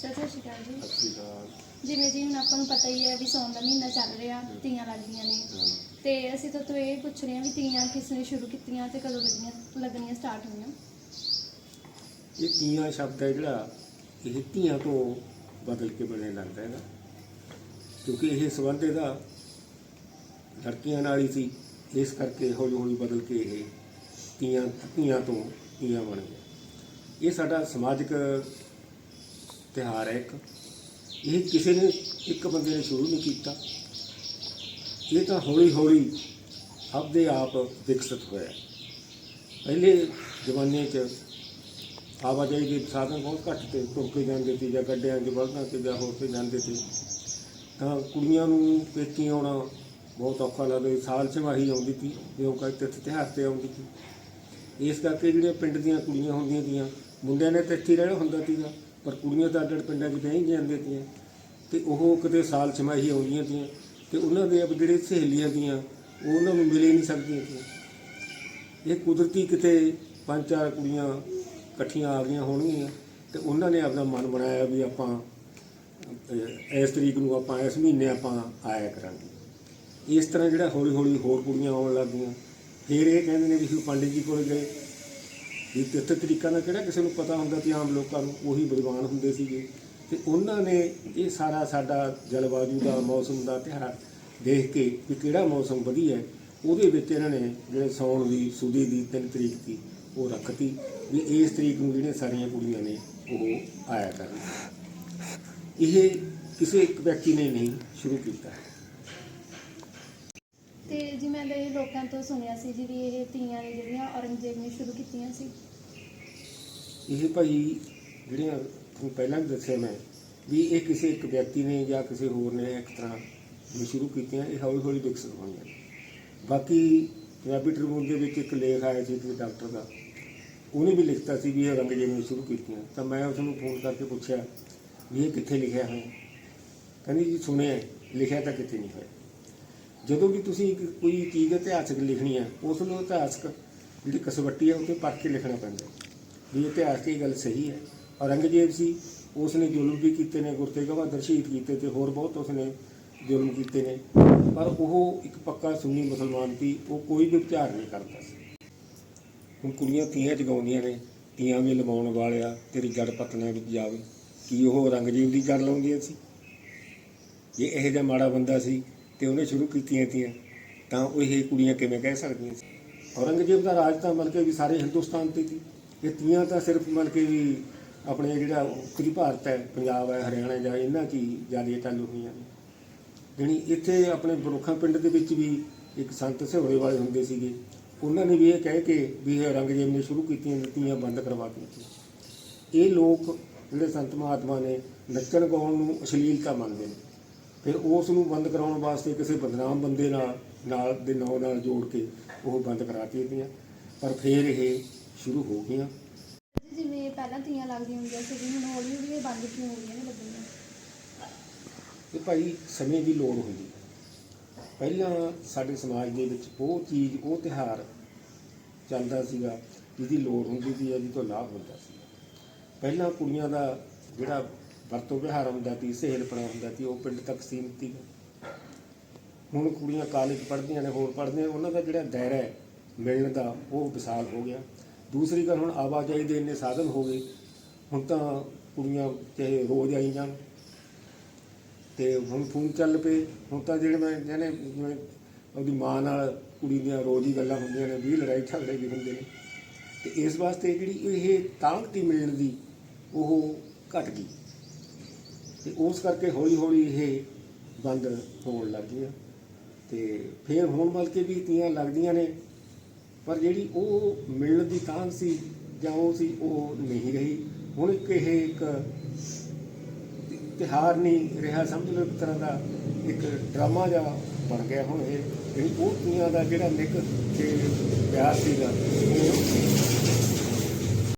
Sir ਸਤਿ ਸ਼੍ਰੀ ਅਕਾਲ ਜੀ ਸਤਿ ਸ਼੍ਰੀ ਅਕਾਲ। ਜਿਵੇਂ ਜੀ ਹੁਣ ਆਪਾਂ ਨੂੰ ਪਤਾ ਹੀ ਹੈ ਵੀ ਸੌਣ ਦਾ ਮਹੀਨਾ ਚੱਲ ਰਿਹਾ ਤੀਆਂ ਲੱਗਦੀਆਂ ਨੇ। ਤੇ ਅਸੀਂ ਤਾਂ ਤੋਂ ਇਹ ਪੁੱਛ ਰਹੇ ਹਾਂ ਵੀ ਤੀਆਂ ਕਿਸ ਨੇ ਸ਼ੁਰੂ ਕੀਤੀਆਂ ਤੇ ਕਦੋਂ ਲੱਗੀਆਂ ਲੱਗਣੀਆਂ ਸਟਾਰਟ ਹੋਈਆਂ। ਇਹ ਤੀਆਂ ਸ਼ਬਦ ਹੈ ਜਿਹੜਾ ਇਹ ਧੀਆਂ ਤੋਂ ਬਦਲ ਕੇ ਬਣਨੇ ਲੱਗਦਾ ਹੈਗਾ। ਕਿਉਂਕਿ ਇਹ ਸੰਬੰਧ ਇਹਦਾ ਲੜਕੀਆਂ ਨਾਲ ਹੀ ਸੀ ਇਸ ਕਰਕੇ ਹੌਲੀ ਹੌਲੀ ਬਦਲ ਕੇ ਇਹ ਤੀਆਂ ਧੀਆਂ ਤੋਂ ਤੀਆਂ ਬਣ ਗਿਆ ਇਹ ਸਾਡਾ ਸਮਾਜਿਕ ਤਿਉਹਾਰ ਹੈ ਇੱਕ। ਇਹ ਕਿਸੇ ਨੇ ਇੱਕ ਬੰਦੇ ਨੇ ਸ਼ੁਰੂ ਨਹੀਂ ਕੀਤਾ। ਇਹ ਤਾਂ ਹੌਲੀ ਹੌਲੀ ਆਪਦੇ ਆਪ ਵਿਕਸਿਤ ਹੋਇਆ ਪਹਿਲੇ ਜ਼ਮਾਨੇ 'ਚ ਆਵਾਜਾਈ ਦੇ ਸਾਧਨ ਬਹੁਤ ਘੱਟ ਤੇ ਤੁਰ ਕੇ ਜਾਂਦੇ ਸੀ ਜਾਂ ਗੱਡਿਆਂ 'ਚ, ਬਲਦਾਂ 'ਤੇ ਜਾਂ ਹੋਰ ਤੇ ਜਾਂਦੇ ਸੀ। ਤਾਂ ਕੁੜੀਆਂ ਨੂੰ ਪੇਕੀ ਆਉਣਾ ਬਹੁਤ ਔਖਾ ਲੱਗਦਾ ਸਾਲ 'ਚ ਵਾਹੀ ਆਉਂਦੀ ਸੀ ਜਦੋਂ ਕੋਈ ਤਿੱਥ ਤਿਉਹਾਰ ਤੇ ਆਉਂਦੀ ਸੀ। ਇਸ ਕਰਕੇ ਜਿਹੜੀਆਂ ਪਿੰਡ ਦੀਆਂ ਕੁੜੀਆਂ ਹੁੰਦੀਆਂ ਤੀਆਂ ਮੁੰਡਿਆਂ ਨੇ ਤਾਂ ਇੱਥੇ ਰਹਿਣਾ ਹੁੰਦਾ ਸੀਗਾ। ਪਰ ਕੁੜੀਆਂ ਤਾਂ ਅੱਡ ਅੱਡ ਪਿੰਡਾਂ 'ਚ ਬਹਿ ਜਾਂਦੀਆਂ ਤੀਆਂ ਤੇ ਉਹ ਕਿਤੇ ਸਾਲ ਛਮਾਹੀ ਆਉਂਦੀਆਂ ਤੀਆਂ ਤੇ ਉਹਨਾਂ ਦੇ ਜਿਹੜੇ ਸਹੇਲੀਆਂ ਦੀਆਂ ਉਹ ਉਹਨਾਂ ਨੂੰ ਮਿਲੇ ਨਹੀਂ ਸਕਦੀਆਂ ਤੀਆਂ। ਇਹ ਕੁਦਰਤੀ ਕਿਤੇ ਪੰਜ ਚਾਰ ਕੁੜੀਆਂ ਇਕੱਠੀਆਂ ਆ ਗਈਆਂ ਹੋਣਗੀਆਂ ਤੇ ਉਹਨਾਂ ਨੇ ਆਪਦਾ ਮਨ ਬਣਾਇਆ ਵੀ ਆਪਾਂ ਇਸ ਤਰੀਕ ਨੂੰ ਆਪਾਂ, ਇਸ ਮਹੀਨੇ ਆਪਾਂ ਆਇਆ ਕਰਾਂਗੇ। ਇਸ ਤਰ੍ਹਾਂ ਜਿਹੜਾ ਹੌਲੀ ਹੌਲੀ ਹੋਰ ਕੁੜੀਆਂ ਆਉਣ ਲੱਗ ਗਈਆਂ ਫਿਰ ਇਹ ਕਹਿੰਦੇ ਨੇ ਵੀ ਅਸੀਂ ਪੰਡਿਤ ਜੀ ਕੋਲ ਗਏ। ਵੀ ਤਿੱਥ ਤਰੀਕਾ ਦਾ ਕਿਹੜਾ ਕਿਸੇ ਨੂੰ ਪਤਾ ਹੁੰਦਾ ਸੀ ਆਮ ਲੋਕਾਂ ਨੂੰ ਉਹੀ ਵਿਦਵਾਨ ਹੁੰਦੇ ਸੀਗੇ। ਤੇ ਉਹਨਾਂ ਨੇ ਇਹ ਸਾਰਾ ਸਾਡਾ ਜਲਵਾਯੂ ਦਾ, ਮੌਸਮ ਦਾ ਤਿਉਹਾਰ ਦੇਖ ਕੇ ਵੀ ਕਿਹੜਾ ਮੌਸਮ ਵਧੀਆ ਹੈ, ਉਹਦੇ ਵਿੱਚ ਇਹਨਾਂ ਨੇ ਜਿਹੜੇ ਸੌਣ ਦੀ ਸੁਦੀ ਦੀ ਤਿੰਨ ਤਰੀਕ ਦੀ ਉਹ ਰੱਖਤੀ ਵੀ ਇਸ ਤਰੀਕ ਨੂੰ ਜਿਹੜੀਆਂ ਸਾਰੀਆਂ ਕੁੜੀਆਂ ਨੇ ਉਹ ਆਇਆ ਕਰਨ। ਇਹ ਕਿਸੇ ਇੱਕ ਵਿਅਕਤੀ ਨੇ ਨਹੀਂ ਸ਼ੁਰੂ ਕੀਤਾ। ਤੇ ਜੀ ਮੈਂ ਤਾਂ ਇਹ ਲੋਕਾਂ ਤੋਂ ਸੁਣਿਆ ਸੀ ਜੀ ਵੀ ਇਹ ਤੀਆਂ ਨੇ ਜਿਹੜੀਆਂ ਔਰੰਗਜ਼ੇਬ ਨੇ ਸ਼ੁਰੂ ਕੀਤੀਆਂ ਸੀ। ਇਹ ਭਾਈ ਜਿਹੜੀਆਂ ਤੁਹਾਨੂੰ ਪਹਿਲਾਂ ਵੀ ਦੱਸਿਆ ਮੈਂ, ਵੀ ਇਹ ਕਿਸੇ ਇੱਕ ਵਿਅਕਤੀ ਨੇ ਜਾਂ ਕਿਸੇ ਹੋਰ ਨੇ ਇੱਕ ਤਰ੍ਹਾਂ ਵੀ ਸ਼ੁਰੂ ਕੀਤੀਆਂ, ਇਹ ਹੌਲੀ ਹੌਲੀ ਵਿਕਸਿਤ ਹੋਈਆਂ ਬਾਕੀ ਪੰਜਾਬੀ ਟ੍ਰਿਬਿਊਨ ਦੇ ਵਿੱਚ ਇੱਕ ਲੇਖ ਆਇਆ ਸੀ ਕਿਸੇ ਡਾਕਟਰ ਦਾ, ਉਹਨੇ ਵੀ ਲਿਖਤਾ ਸੀ ਵੀ ਇਹ ਔਰੰਗਜ਼ੇਬ ਨੇ ਸ਼ੁਰੂ ਕੀਤੀਆਂ। ਤਾਂ ਮੈਂ ਉਸ ਨੂੰ ਫੋਨ ਕਰਕੇ ਪੁੱਛਿਆ ਵੀ ਇਹ ਕਿੱਥੇ ਲਿਖਿਆ ਹੋਇਆ? ਕਹਿੰਦੀ ਜੀ ਸੁਣਿਆ, ਲਿਖਿਆ ਤਾਂ ਕਿਤੇ ਨਹੀਂ ਹੋਇਆ। ਜਦੋਂ ਵੀ ਤੁਸੀਂ ਇੱਕ ਕੋਈ ਚੀਜ਼ ਇਤਿਹਾਸਕ ਲਿਖਣੀ ਹੈ ਉਸ ਨੂੰ ਇਤਿਹਾਸਕ ਜਿਹੜੀ ਕਸਵੱਟੀ ਹੈ ਉਹ ਤੇ ਪੜ੍ਹ ਕੇ ਲਿਖਣਾ ਪੈਂਦਾ। ਵੀ ਇਤਿਹਾਸ ਦੀ ਗੱਲ ਸਹੀ ਹੈ ਔਰੰਗਜ਼ੇਬ ਸੀ ਉਸ ਨੇ ਜ਼ੁਲਮ ਵੀ ਕੀਤੇ ਨੇ, ਗੁਰ ਤੇਗ ਬਹਾਦਰ ਸ਼ਹੀਦ ਕੀਤੇ ਤੇ ਹੋਰ ਬਹੁਤ ਉਸ ਨੇ ਜ਼ੁਲਮ ਕੀਤੇ ਨੇ। ਪਰ ਉਹ ਇੱਕ ਪੱਕਾ ਸੁੰਨੀ ਮੁਸਲਮਾਨ ਸੀ, ਉਹ ਕੋਈ ਵੀ ਵਿਚਾਰ ਨਹੀਂ ਕਰਦਾ ਸੀ। ਹੁਣ ਕੁੜੀਆਂ ਤੀਆਂ ਜਗਾਉਂਦੀਆਂ ਨੇ, ਤੀਆਂ ਵੀ ਲਵਾਉਣ ਵਾਲਿਆ, ਤੇਰੀ ਜੜ ਪਤਨਾ ਵਿੱਚ ਜਾਵੇ। ਕੀ ਉਹ ਔਰੰਗਜ਼ੇਬ ਦੀ ਗੱਲ ਲਾਉਂਦੀਆਂ ਸੀ? ਜੇ ਇਹੋ ਜਿਹਾ ਮਾੜਾ ਬੰਦਾ ਸੀ ਤੇ ਉਹਨੇ ਸ਼ੁਰੂ ਕੀਤੀਆਂ ਤੀਆਂ, ਤਾਂ ਉਹ ਇਹ ਕੁੜੀਆਂ ਕਿਵੇਂ ਕਹਿ ਸਕਦੀਆਂ ਸੀ? ਔਰੰਗਜ਼ੇਬ ਦਾ ਰਾਜ ਤਾਂ ਮਤਲਬ ਕਿ ਵੀ ਸਾਰੇ ਹਿੰਦੁਸਤਾਨ ਤੇ ਸੀ। ਇਹ ਤੀਆਂ ਤਾਂ ਸਿਰਫ ਮਤਲਬ ਕਿ ਵੀ ਆਪਣੇ ਜਿਹੜਾ ਉੱਤਰੀ ਭਾਰਤ ਹੈ, ਪੰਜਾਬ ਹੈ, ਹਰਿਆਣਾ ਜਾਂ ਇਹਨਾਂ 'ਚ ਹੀ ਜ਼ਿਆਦਾ ਚਾਲੂ ਹੋਈਆਂ ਨੇ। ਜਾਣੀ ਇੱਥੇ ਆਪਣੇ ਬਰੁੱਖਾਂ ਪਿੰਡ ਦੇ ਵਿੱਚ ਵੀ ਇੱਕ ਸੰਤ ਸਿਹੋੜੇ ਵਾਲੇ ਹੁੰਦੇ ਸੀਗੇ। ਉਹਨਾਂ ਨੇ ਵੀ ਇਹ ਕਹਿ ਕੇ ਵੀ ਇਹ ਔਰੰਗਜ਼ੇਬ ਨੇ ਸ਼ੁਰੂ ਕੀਤੀਆਂ ਤੀਆਂ ਬੰਦ ਕਰਵਾ ਦਿੱਤੀਆਂ। ਇਹ ਲੋਕ ਜਿਹੜੇ ਸੰਤ ਮਹਾਤਮਾ ਨੇ ਨੱਚਣ ਗਾਉਣ ਨੂੰ ਅਸ਼ਲੀਲਤਾ ਮੰਨਦੇ ਨੇ। ਫਿਰ ਉਸ ਨੂੰ ਬੰਦ ਕਰਾਉਣ ਵਾਸਤੇ ਕਿਸੇ ਬਦਨਾਮ ਬੰਦੇ ਨਾਲ ਨਾਲ ਦੇ ਨਾਂ ਨਾਲ ਜੋੜ ਕੇ ਉਹ ਬੰਦ ਕਰਾ ਦਿੱਤੀਆਂ ਪਰ ਫਿਰ ਇਹ ਸ਼ੁਰੂ ਹੋ ਗਈਆਂ। ਜੀ ਜਿਵੇਂ ਪਹਿਲਾਂ ਤੀਆਂ ਲੱਗਦੀਆਂ ਹੁੰਦੀਆਂ ਸੀ ਜੀ ਹੁਣ ਹੌਲੀ ਹੌਲੀ ਇਹ ਬੰਦ ਕਿਉਂ ਹੋ ਰਹੀਆਂ ਨੇ ਲੱਗਣੀਆਂ ਤੇ ਭਾਈ ਸਮੇਂ ਦੀ ਲੋੜ ਹੁੰਦੀ ਹੈ। ਪਹਿਲਾਂ ਸਾਡੇ ਸਮਾਜ ਦੇ ਵਿੱਚ ਉਹ ਚੀਜ਼ ਉਹ ਤਿਹਾਰ ਚੱਲਦਾ ਸੀਗਾ ਜਿਹਦੀ ਲੋੜ ਹੁੰਦੀ ਸੀ ਜਿਹਦੀ ਤੋਂ ਲਾਭ ਹੁੰਦਾ ਸੀ। ਪਹਿਲਾਂ ਕੁੜੀਆਂ ਦਾ ਜਿਹੜਾ ਵਰਤੋਂ ਵਿਹਾਰ ਹੁੰਦਾ ਸੀ ਸਹੇਲਪਣਾ ਹੁੰਦਾ ਸੀ ਉਹ ਪਿੰਡ ਤੱਕ ਸੀਮਿਤ ਸੀ ਹੁਣ ਕੁੜੀਆਂ ਕਾਲਜ ਪੜ੍ਹਦੀਆਂ ਨੇ ਹੋਰ ਪੜ੍ਹਦੀਆਂ ਉਹਨਾਂ ਦਾ ਜਿਹੜਾ ਦਾਇਰਾ ਹੈ ਮਿਲਣ ਦਾ, ਉਹ ਵਿਸ਼ਾਲ ਹੋ ਗਿਆ। ਦੂਸਰੀ ਗੱਲ, ਹੁਣ ਆਵਾਜਾਈ ਦੇ ਇੰਨੇ ਸਾਧਨ ਹੋ ਗਏ, ਹੁਣ ਤਾਂ ਕੁੜੀਆਂ ਚਾਹੇ ਰੋਜ਼ ਆਈ ਜਾਣ। ਤੇ ਹੁਣ ਫੋਨ ਚੱਲ ਪਏ, ਹੁਣ ਤਾਂ ਜਿਹੜੇ ਮੈਂ ਜਿਹਨੇ ਜਿਵੇਂ ਉਹਦੀ ਮਾਂ ਨਾਲ ਕੁੜੀ ਦੀਆਂ ਰੋਜ਼ ਹੀ ਗੱਲਾਂ ਹੁੰਦੀਆਂ ਨੇ, ਵੀ ਲੜਾਈ ਝਗੜੇ ਵੀ ਹੁੰਦੇ ਨੇ। ਤੇ ਇਸ ਵਾਸਤੇ ਜਿਹੜੀ ਇਹ ਤਾਂਗਤੀ ਮਿਲਣ ਦੀ, ਉਹ ਘਟ ਗਈ। ਤੇ ਉਸ ਕਰਕੇ ਹੌਲੀ ਹੌਲੀ ਇਹ ਬੰਦ ਹੋਣ ਲੱਗ ਗਈਆਂ। ਤੇ ਫਿਰ ਹੁਣ ਬਲਕਿ ਵੀ ਤੀਆਂ ਲੱਗਦੀਆਂ ਨੇ, ਪਰ ਜਿਹੜੀ ਉਹ ਮਿਲਣ ਦੀ ਤਾਂਘ ਸੀ ਜਾਂ ਉਹ ਸੀ, ਉਹ ਨਹੀਂ ਰਹੀ। ਹੁਣ ਇੱਕ ਇਹ ਇੱਕ ਤਿਹਾਰ ਨਹੀਂ ਰਿਹਾ, ਸਮਝ ਲਓ ਇੱਕ ਤਰ੍ਹਾਂ ਦਾ ਇੱਕ ਡਰਾਮਾ ਜਿਹਾ ਬਣ ਗਿਆ ਹੁਣ ਇਹ। ਜਿਹੜੀ ਉਹ ਤੀਆਂ ਦਾ ਜਿਹੜਾ ਨਿਕ ਤੇ ਪਿਆਰ ਸੀਗਾ, ਉਹ